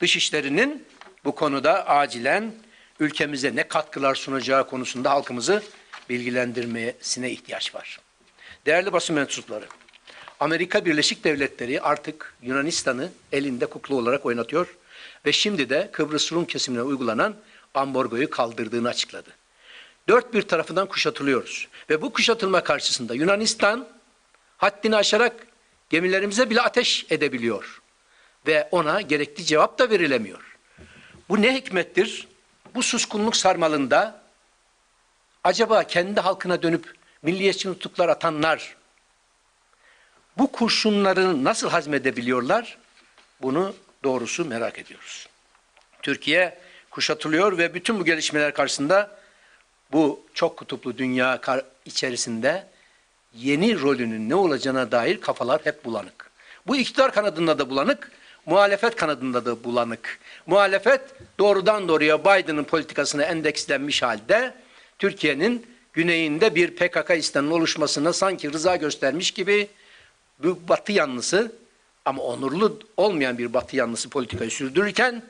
Dışişlerinin bu konuda acilen ülkemize ne katkılar sunacağı konusunda halkımızı bilgilendirmesine ihtiyaç var. Değerli basın mensupları, Amerika Birleşik Devletleri artık Yunanistan'ı elinde kukla olarak oynatıyor ve şimdi de Kıbrıs Rum kesimine uygulanan ambargoyu kaldırdığını açıkladı. Dört bir tarafından kuşatılıyoruz ve bu kuşatılma karşısında Yunanistan haddini aşarak gemilerimize bile ateş edebiliyor ve ona gerekli cevap da verilemiyor. Bu ne hikmettir? Bu suskunluk sarmalında acaba kendi halkına dönüp milliyetçi nutuklar atanlar bu kurşunları nasıl hazmedebiliyorlar? Bunu doğrusu merak ediyoruz. Türkiye kuşatılıyor ve bütün bu gelişmeler karşısında bu çok kutuplu dünya içerisinde yeni rolünün ne olacağına dair kafalar hep bulanık. Bu iktidar kanadında da bulanık, muhalefet kanadında da bulanık. Muhalefet doğrudan doğruya Biden'ın politikasına endekslenmiş halde Türkiye'nin güneyinde bir PKK istenin oluşmasına sanki rıza göstermiş gibi bu batı yanlısı ama onurlu olmayan bir batı yanlısı politikayı sürdürürken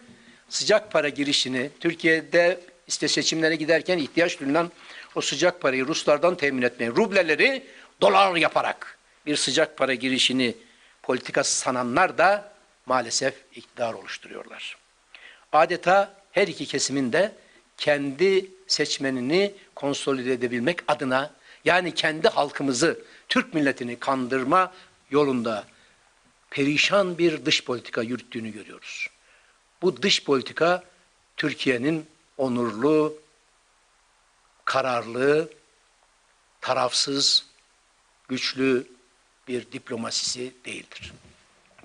sıcak para girişini Türkiye'de işte seçimlere giderken ihtiyaç duyulan o sıcak parayı Ruslardan temin etmeye, rubleleri dolar yaparak bir sıcak para girişini politikası sananlar da maalesef iktidar oluşturuyorlar. Adeta her iki kesimin de kendi seçmenini konsolide edebilmek adına yani kendi halkımızı, Türk milletini kandırma yolunda perişan bir dış politika yürüttüğünü görüyoruz. Bu dış politika Türkiye'nin onurlu, kararlı, tarafsız, güçlü bir diplomasisi değildir.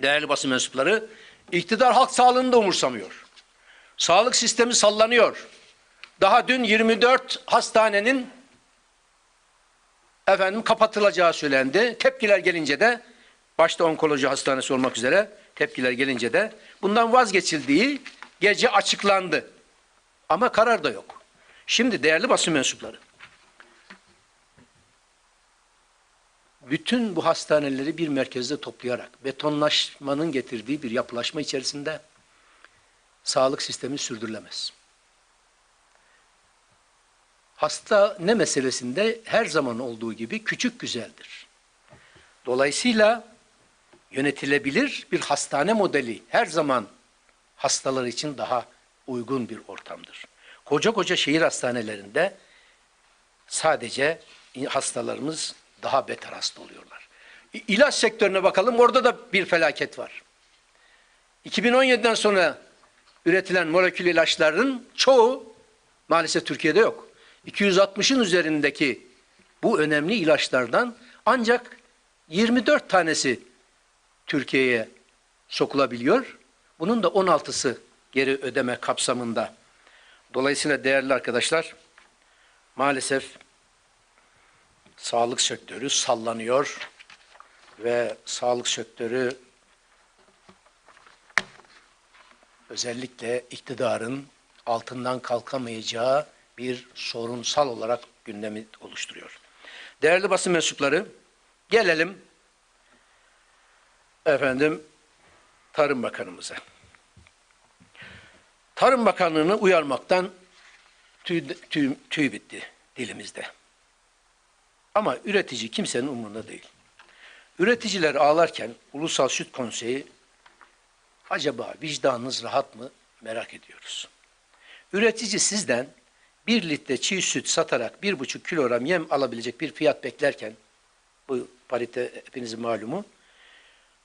Değerli basın mensupları, iktidar halk sağlığını da umursamıyor. Sağlık sistemi sallanıyor. Daha dün 24 hastanenin efendim kapatılacağı söylendi. Tepkiler gelince de başta onkoloji hastanesi olmak üzere tepkiler gelince de bundan vazgeçildiği gece açıklandı. Ama karar da yok. Şimdi değerli basın mensupları bütün bu hastaneleri bir merkezde toplayarak betonlaşmanın getirdiği bir yapılaşma içerisinde sağlık sistemi sürdürülemez. Hasta ne meselesinde her zaman olduğu gibi küçük güzeldir. Dolayısıyla yönetilebilir bir hastane modeli her zaman hastalar için daha uygun bir ortamdır. Koca koca şehir hastanelerinde sadece hastalarımız daha beter hasta oluyorlar. İlaç sektörüne bakalım orada da bir felaket var. 2017'den sonra üretilen molekül ilaçların çoğu maalesef Türkiye'de yok. 260'ın üzerindeki bu önemli ilaçlardan ancak 24 tanesi Türkiye'ye sokulabiliyor. Bunun da 16'sı geri ödeme kapsamında. Dolayısıyla değerli arkadaşlar maalesef sağlık sektörü sallanıyor ve sağlık sektörü özellikle iktidarın altından kalkamayacağı bir sorunsal olarak gündemi oluşturuyor. Değerli basın mensupları, gelelim efendim Tarım Bakanımıza. Tarım Bakanlığı'nı uyarmaktan tüy, tüy, tüy bitti dilimizde. Ama üretici kimsenin umurunda değil. Üreticiler ağlarken Ulusal Süt Konseyi acaba vicdanınız rahat mı merak ediyoruz. Üretici sizden bir litre çiğ süt satarak bir buçuk kilogram yem alabilecek bir fiyat beklerken bu parite hepinizin malumu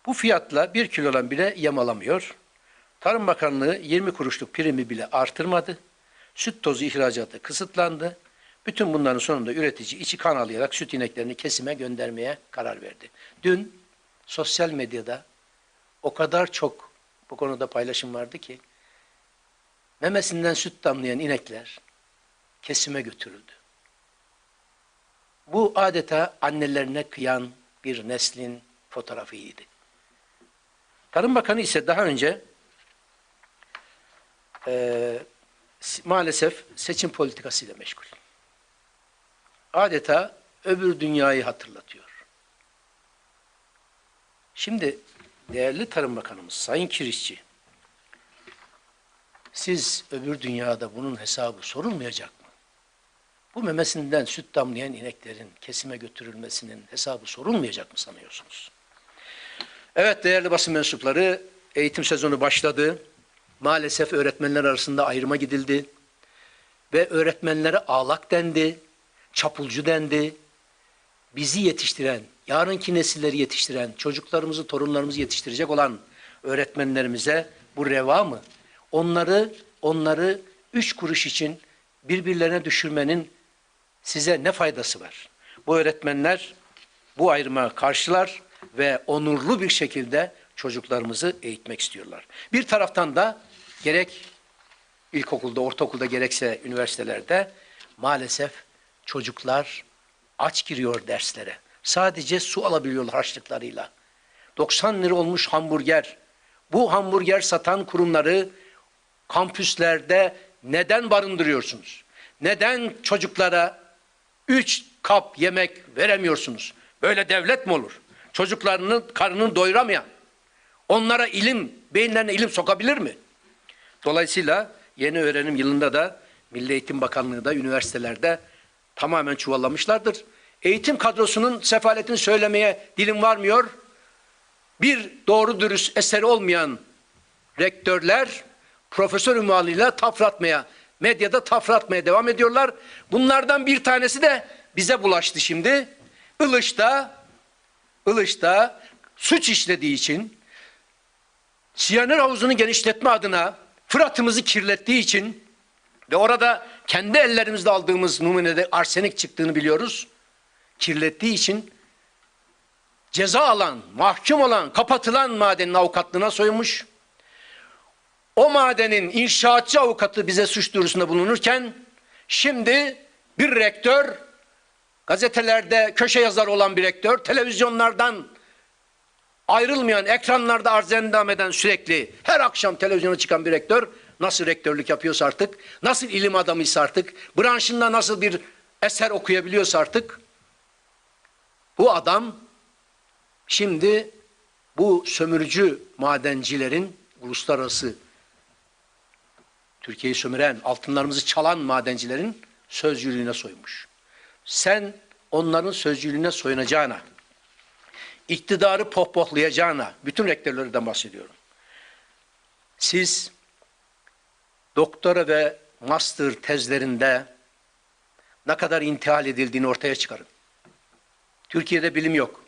bu fiyatla bir kilogram bile yem alamıyor. Tarım Bakanlığı 20 kuruşluk primi bile artırmadı. Süt tozu ihracatı kısıtlandı. Bütün bunların sonunda üretici içi kan alayarak süt ineklerini kesime göndermeye karar verdi. Dün sosyal medyada o kadar çok bu konuda paylaşım vardı ki memesinden süt damlayan inekler kesime götürüldü. Bu adeta annelerine kıyan bir neslin fotoğrafıydı. Tarım Bakanı ise daha önce e, maalesef seçim politikasıyla meşgul. Adeta öbür dünyayı hatırlatıyor. Şimdi değerli Tarım Bakanımız Sayın Kirişçi siz öbür dünyada bunun hesabı sorulmayacak mı? Bu memesinden süt damlayan ineklerin kesime götürülmesinin hesabı sorulmayacak mı sanıyorsunuz? Evet değerli basın mensupları eğitim sezonu başladı. Maalesef öğretmenler arasında ayrıma gidildi. Ve öğretmenlere ağlak dendi, çapulcu dendi. Bizi yetiştiren, yarınki nesilleri yetiştiren, çocuklarımızı, torunlarımızı yetiştirecek olan öğretmenlerimize bu reva mı? Onları, onları üç kuruş için birbirlerine düşürmenin size ne faydası var? Bu öğretmenler bu ayrıma karşılar ve onurlu bir şekilde çocuklarımızı eğitmek istiyorlar. Bir taraftan da gerek ilkokulda, ortaokulda gerekse üniversitelerde maalesef çocuklar aç giriyor derslere. Sadece su alabiliyorlar harçlıklarıyla. 90 lira olmuş hamburger. Bu hamburger satan kurumları kampüslerde neden barındırıyorsunuz? Neden çocuklara 3 kap yemek veremiyorsunuz? Böyle devlet mi olur? Çocuklarının karnını doyuramayan, onlara ilim, beyinlerine ilim sokabilir mi? Dolayısıyla yeni öğrenim yılında da Milli Eğitim Bakanlığı da üniversitelerde tamamen çuvallamışlardır. Eğitim kadrosunun sefaletini söylemeye dilim varmıyor. Bir doğru dürüst eseri olmayan rektörler profesör ünvanıyla tafratmaya, medyada tafratmaya devam ediyorlar. Bunlardan bir tanesi de bize bulaştı şimdi. Ilış'ta, Ilış'ta suç işlediği için Siyanür havuzunu genişletme adına Fırat'ımızı kirlettiği için ve orada kendi ellerimizde aldığımız numunede arsenik çıktığını biliyoruz. Kirlettiği için ceza alan, mahkum olan, kapatılan madenin avukatlığına soyunmuş. O madenin inşaatçı avukatı bize suç duyurusunda bulunurken şimdi bir rektör, gazetelerde köşe yazar olan bir rektör, televizyonlardan ayrılmayan, ekranlarda arz endam eden sürekli her akşam televizyona çıkan bir rektör nasıl rektörlük yapıyorsa artık, nasıl ilim adamıysa artık, branşında nasıl bir eser okuyabiliyorsa artık bu adam şimdi bu sömürücü madencilerin uluslararası Türkiye'yi sömüren, altınlarımızı çalan madencilerin sözcülüğüne soymuş. Sen onların sözcülüğüne soyunacağına, iktidarı pohpohlayacağına, bütün rektörlerden bahsediyorum. Siz doktora ve master tezlerinde ne kadar intihal edildiğini ortaya çıkarın. Türkiye'de bilim yok.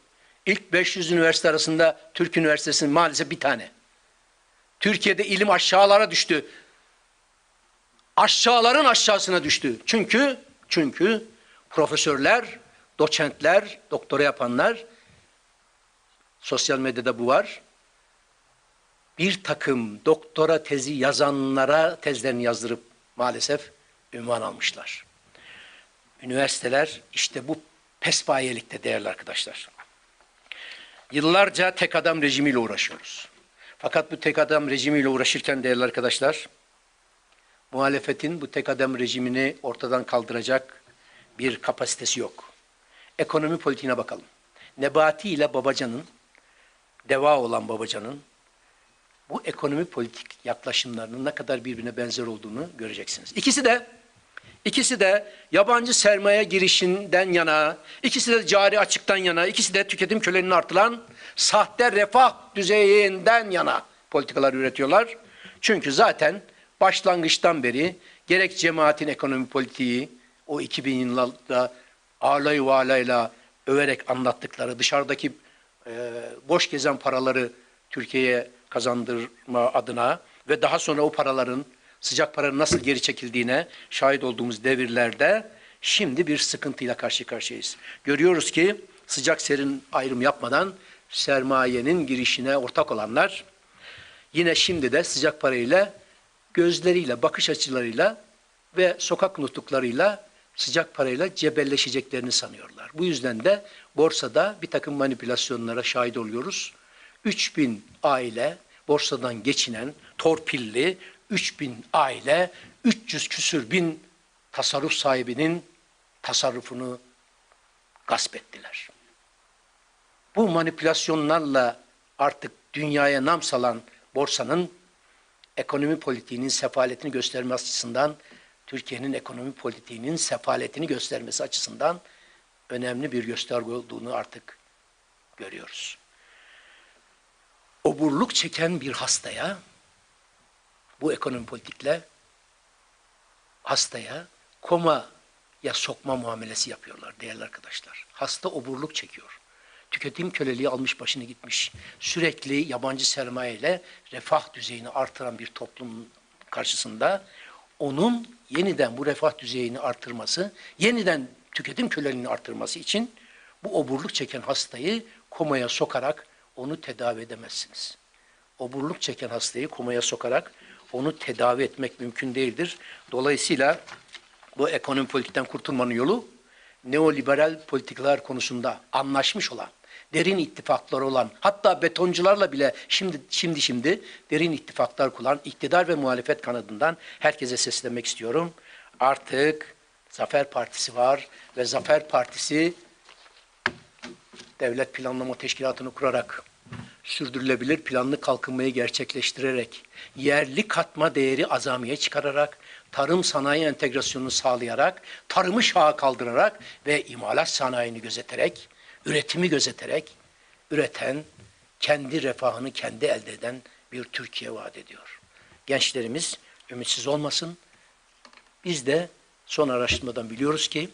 İlk 500 üniversite arasında Türk Üniversitesi'nin maalesef bir tane. Türkiye'de ilim aşağılara düştü. Aşağıların aşağısına düştü. Çünkü çünkü profesörler, doçentler, doktora yapanlar sosyal medyada bu var. Bir takım doktora tezi yazanlara tezlerini yazdırıp maalesef ünvan almışlar. Üniversiteler işte bu pespayelikte değerli arkadaşlar. Yıllarca tek adam rejimiyle uğraşıyoruz. Fakat bu tek adam rejimiyle uğraşırken değerli arkadaşlar, muhalefetin bu tek adam rejimini ortadan kaldıracak bir kapasitesi yok. Ekonomi politiğine bakalım. Nebati ile Babacan'ın, deva olan Babacan'ın bu ekonomi politik yaklaşımlarının ne kadar birbirine benzer olduğunu göreceksiniz. İkisi de ikisi de yabancı sermaye girişinden yana, ikisi de cari açıktan yana, ikisi de tüketim köleninin artılan sahte refah düzeyinden yana politikalar üretiyorlar. Çünkü zaten başlangıçtan beri gerek cemaatin ekonomi politiği o 2000 yıllarda ağlay valayla överek anlattıkları dışarıdaki e, boş gezen paraları Türkiye'ye kazandırma adına ve daha sonra o paraların sıcak paranın nasıl geri çekildiğine şahit olduğumuz devirlerde şimdi bir sıkıntıyla karşı karşıyayız. Görüyoruz ki sıcak serin ayrım yapmadan sermayenin girişine ortak olanlar yine şimdi de sıcak parayla gözleriyle, bakış açılarıyla ve sokak nutuklarıyla sıcak parayla cebelleşeceklerini sanıyorlar. Bu yüzden de borsada bir takım manipülasyonlara şahit oluyoruz. 3000 aile borsadan geçinen torpilli 3000 aile 300 küsür bin tasarruf sahibinin tasarrufunu gasp ettiler. Bu manipülasyonlarla artık dünyaya nam salan borsanın ekonomi politiğinin sefaletini gösterme açısından, Türkiye'nin ekonomi politiğinin sefaletini göstermesi açısından önemli bir gösterge olduğunu artık görüyoruz. Oburluk çeken bir hastaya bu ekonomi politikle hastaya komaya sokma muamelesi yapıyorlar değerli arkadaşlar. Hasta oburluk çekiyor. Tüketim köleliği almış başını gitmiş. Sürekli yabancı sermaye ile refah düzeyini artıran bir toplum karşısında onun yeniden bu refah düzeyini artırması, yeniden tüketim köleliğini artırması için bu oburluk çeken hastayı komaya sokarak onu tedavi edemezsiniz. Oburluk çeken hastayı komaya sokarak onu tedavi etmek mümkün değildir. Dolayısıyla bu ekonomi politikten kurtulmanın yolu neoliberal politikalar konusunda anlaşmış olan, derin ittifaklar olan, hatta betoncularla bile şimdi şimdi şimdi derin ittifaklar kuran iktidar ve muhalefet kanadından herkese seslenmek istiyorum. Artık Zafer Partisi var ve Zafer Partisi devlet planlama teşkilatını kurarak sürdürülebilir planlı kalkınmayı gerçekleştirerek, yerli katma değeri azamiye çıkararak, tarım sanayi entegrasyonunu sağlayarak, tarımı şaha kaldırarak ve imalat sanayini gözeterek, üretimi gözeterek, üreten, kendi refahını kendi elde eden bir Türkiye vaat ediyor. Gençlerimiz ümitsiz olmasın. Biz de son araştırmadan biliyoruz ki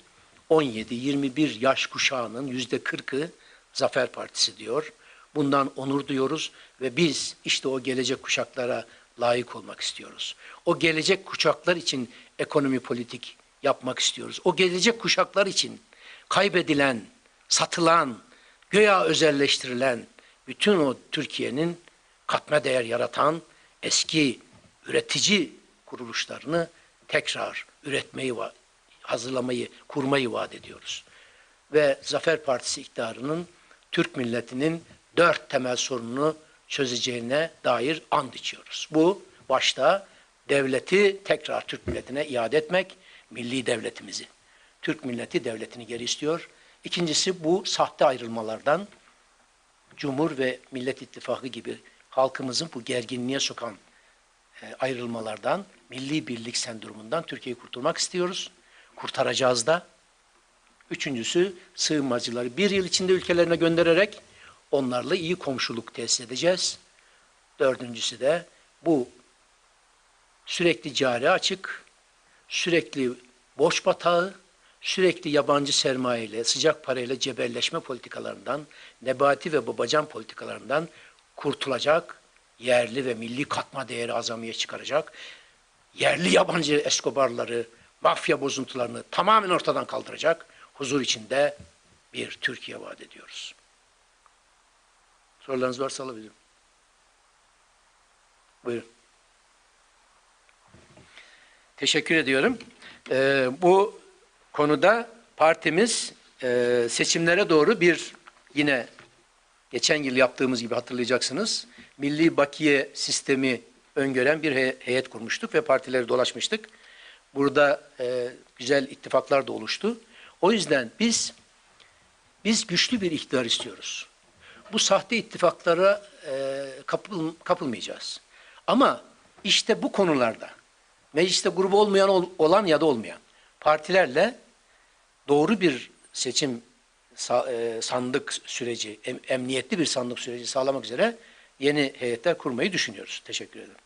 17-21 yaş kuşağının yüzde 40'ı Zafer Partisi diyor. Bundan onur duyuyoruz ve biz işte o gelecek kuşaklara layık olmak istiyoruz. O gelecek kuşaklar için ekonomi politik yapmak istiyoruz. O gelecek kuşaklar için kaybedilen, satılan, göya özelleştirilen bütün o Türkiye'nin katma değer yaratan eski üretici kuruluşlarını tekrar üretmeyi, hazırlamayı, kurmayı vaat ediyoruz. Ve Zafer Partisi iktidarının Türk milletinin dört temel sorununu çözeceğine dair and içiyoruz. Bu başta devleti tekrar Türk milletine iade etmek, milli devletimizi. Türk milleti devletini geri istiyor. İkincisi bu sahte ayrılmalardan, Cumhur ve Millet İttifakı gibi halkımızın bu gerginliğe sokan e, ayrılmalardan, milli birlik sendromundan Türkiye'yi kurtulmak istiyoruz. Kurtaracağız da. Üçüncüsü sığınmacıları bir yıl içinde ülkelerine göndererek onlarla iyi komşuluk tesis edeceğiz. Dördüncüsü de bu sürekli cari açık, sürekli borç batağı, sürekli yabancı sermayeyle, sıcak parayla cebelleşme politikalarından, nebati ve babacan politikalarından kurtulacak, yerli ve milli katma değeri azamiye çıkaracak, yerli yabancı eskobarları, mafya bozuntularını tamamen ortadan kaldıracak, huzur içinde bir Türkiye vaat ediyoruz. Sorularınız varsa alabilirim. Buyurun. Teşekkür ediyorum. Ee, bu konuda partimiz e, seçimlere doğru bir yine geçen yıl yaptığımız gibi hatırlayacaksınız. Milli bakiye sistemi öngören bir he heyet kurmuştuk ve partileri dolaşmıştık. Burada e, güzel ittifaklar da oluştu. O yüzden biz biz güçlü bir iktidar istiyoruz. Bu sahte ittifaklara e, kapıl, kapılmayacağız. Ama işte bu konularda mecliste grubu olmayan olan ya da olmayan partilerle doğru bir seçim e, sandık süreci, emniyetli bir sandık süreci sağlamak üzere yeni heyetler kurmayı düşünüyoruz. Teşekkür ederim.